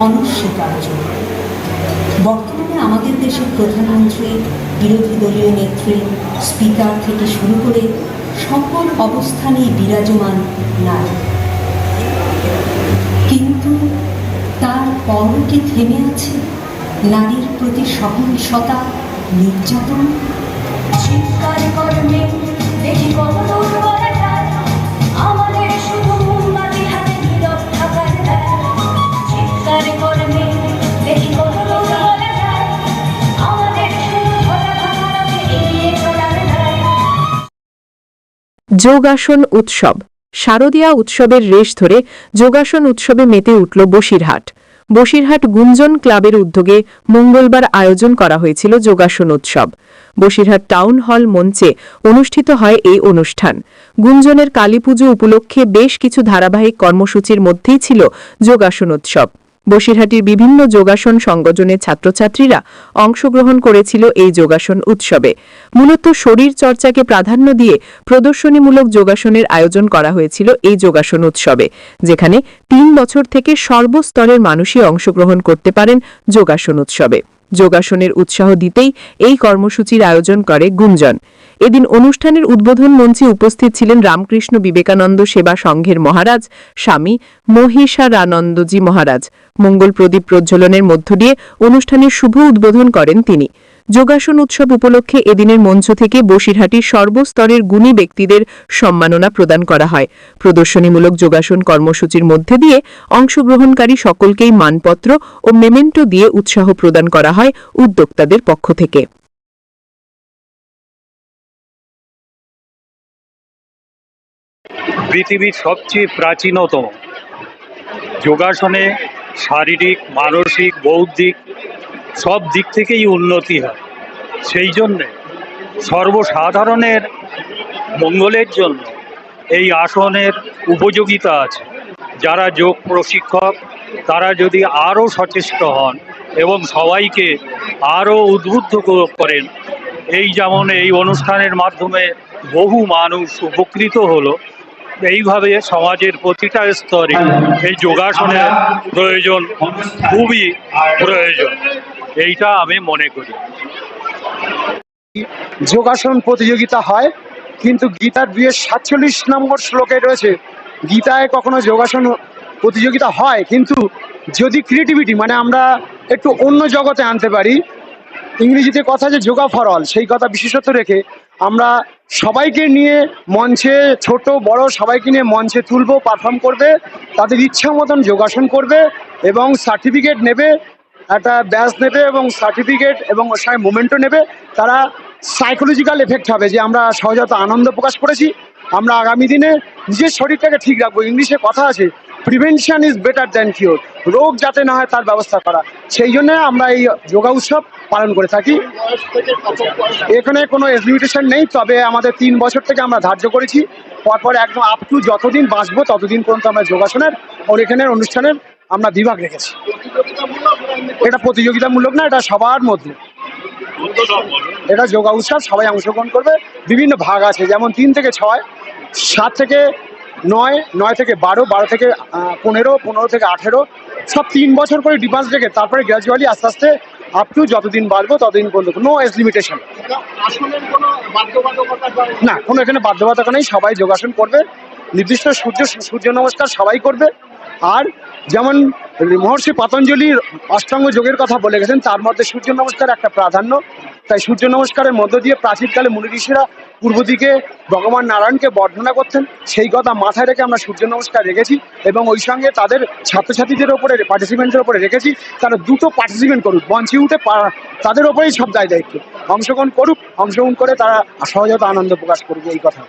অনস্বীকার্য বর্তমানে আমাদের দেশের প্রধানমন্ত্রী, বিরোধী দলীয় নেত্রী, স্পিকার থেকে শুরু করে সকল অবস্থানেই বিরাজমান নারী। কিন্তু তার পর কি থেমে আছে নারীর প্রতি সহিংসতা, নির্যাতন? চিৎকার করবে দেখি কত যোগাসন উৎসব। শারদীয়া উৎসবের রেশ ধরে যোগাসন উৎসবে মেতে উঠল বসিরহাট। বসিরহাট গুঞ্জন ক্লাবের উদ্যোগে মঙ্গলবার আয়োজন করা হয়েছিল যোগাসন উৎসব। বসিরহাট টাউন হল মঞ্চে অনুষ্ঠিত হয় এই অনুষ্ঠান। গুঞ্জনের কালীপুজো উপলক্ষে বেশ কিছু ধারাবাহিক কর্মসূচির মধ্যেই ছিল যোগাসন উৎসব। বসিরহাটির বিভিন্ন যোগাসন সংগঠনের ছাত্রছাত্রীরা অংশগ্রহণ করেছিল এই যোগাসন উৎসবে। মূলত শরীর চর্চাকে প্রাধান্য দিয়ে প্রদর্শনীমূলক যোগাসনের আয়োজন করা হয়েছিল এই যোগাসন উৎসবে, যেখানে তিন বছর থেকে সর্বস্তরের মানুষই অংশগ্রহণ করতে পারেন যোগাসন উৎসবে। যোগাসনের উৎসাহ দিতেই এই কর্মসূচির আয়োজন করে গুঞ্জন। এদিন অনুষ্ঠানের উদ্বোধন মঞ্চে উপস্থিত ছিলেন রামকৃষ্ণ বিবেকানন্দ সেবা সংঘের মহারাজ, স্বামী মহিষারানন্দজি মহারাজ। মঙ্গল প্রদীপ প্রজ্বলনের মধ্য দিয়ে অনুষ্ঠানের শুভ উদ্বোধন করেন তিনি। যোগাসন উৎসব উপলক্ষে এদিনের মঞ্চ থেকে বসিরহাটির সর্বস্তরের গুণী ব্যক্তিদের সম্মাননা প্রদান করা হয়। প্রদর্শনীমূলক যোগাসন কর্মসূচির মধ্যে দিয়ে অংশগ্রহণকারী সকলকেই মানপত্র ও মেমেন্টো দিয়ে উৎসাহ প্রদান করা হয় উদ্যোক্তাদের পক্ষ থেকে। পৃথিবীর সবচেয়ে প্রাচীনতম। যোগাসনে শারীরিক, মানসিক, বৌদ্ধিক সব দিক থেকেই উন্নতি হয়। সেই জন্যে সর্বসাধারণের মঙ্গলের জন্য এই আসনের উপযোগিতা আছে। যারা যোগ প্রশিক্ষক, তারা যদি আরও সচেষ্ট হন এবং সবাইকে আরও উদ্বুদ্ধ করেন, এই যেমন এই অনুষ্ঠানের মাধ্যমে বহু মানুষ উপকৃত হলো, এইভাবে সমাজের প্রতিটা স্তরে এই যোগাসনের প্রয়োজন খুবই প্রয়োজন। এইটা আমি মনে করি। যোগাসন প্রতিযোগিতা হয়, কিন্তু গীতার দুইয়ের সাতচল্লিশ নম্বর শ্লোকে রয়েছে, গীতায় কখনো যোগাসন প্রতিযোগিতা হয়, কিন্তু যদি ক্রিয়েটিভিটি মানে আমরা একটু অন্য জগতে আনতে পারি, ইংরেজিতে কথা যে যোগা ফর অল সেই কথা বিশেষত রেখে আমরা সবাইকে নিয়ে মঞ্চে, ছোট, বড়, সবাইকে নিয়ে মঞ্চে তুলবো পারফর্ম করবে, তাদের ইচ্ছা মতন যোগাসন করবে এবং সার্টিফিকেট নেবে একটা ব্যাচ নেবে এবং সার্টিফিকেট এবং ওর সঙ্গে নেবে, তারা সাইকোলজিক্যাল এফেক্ট হবে যে আমরা সহজত আনন্দ প্রকাশ করেছি। আমরা আগামী দিনে নিজের শরীরটাকে ঠিক রাখব। ইংলিশে কথা আছে prevention is better than cure রোগ যাতে না হয় তার ব্যবস্থা করা। সেই জন্য আমরা এই যোগা উৎসব পালন করে থাকি। এখানে কোনো এজ লিমিটেশন নেই, তবে আমাদের তিন বছর থেকে আমরা ধার্য করেছি। পরপর একদম আপ টু যতদিন বাঁচবো ততদিন পর্যন্ত আমরা যোগাসনের ওর এখানের অনুষ্ঠানের আমরা বিভাগ রেখেছি। এটা প্রতিযোগিতামূলক না, এটা সবার মধ্যে। এটা যোগা উৎসব সবাই অংশগ্রহণ করবে। বিভিন্ন ভাগ আছে, যেমন তিন থেকে ছয়, সাত থেকে নয় নয় থেকে বারো বারো থেকে পনেরো পনেরো থেকে আঠেরো, সব তিন বছর করে ডিপাস রেখে তারপরে গ্র্যাজুয়ালি আস্তে আস্তে আপ টু যতদিন বাড়বো ততদিন পর্যন্ত। নো এজ লিমিটেশন না, কোনো এখানে বাধ্যবাধকতা নেই, সবাই যোগাসন করবে। নির্দিষ্ট সূর্য সূর্য নমস্কার সবাই করবে। আর যেমন মহর্ষি পতঞ্জলির অষ্টাঙ্গ যোগের কথা বলে গেছেন, তার মধ্যে সূর্য নমস্কার একটা প্রাধান্য। তাই সূর্য নমস্কারের মধ্য দিয়ে প্রাচীনকালে মুনি ঋষিরা পূর্ব দিকে ভগবান নারায়ণকে বর্ণনা করতেন। সেই কথা মাথায় রেখে আমরা সূর্য নমস্কার রেখেছি এবং ওই সঙ্গে তাদের ছাত্রছাত্রীদের ওপরে পার্টিসিপেন্টের ওপরে রেখেছি। তারা দুটো পার্টিসিপেন্ট করুক মঞ্চে উঠে তাদের ওপরেই সব দায় দায়িত্ব। অংশগ্রহণ করুক, অংশগ্রহণ করে তারা সহজত আনন্দ প্রকাশ করবে এই কথা।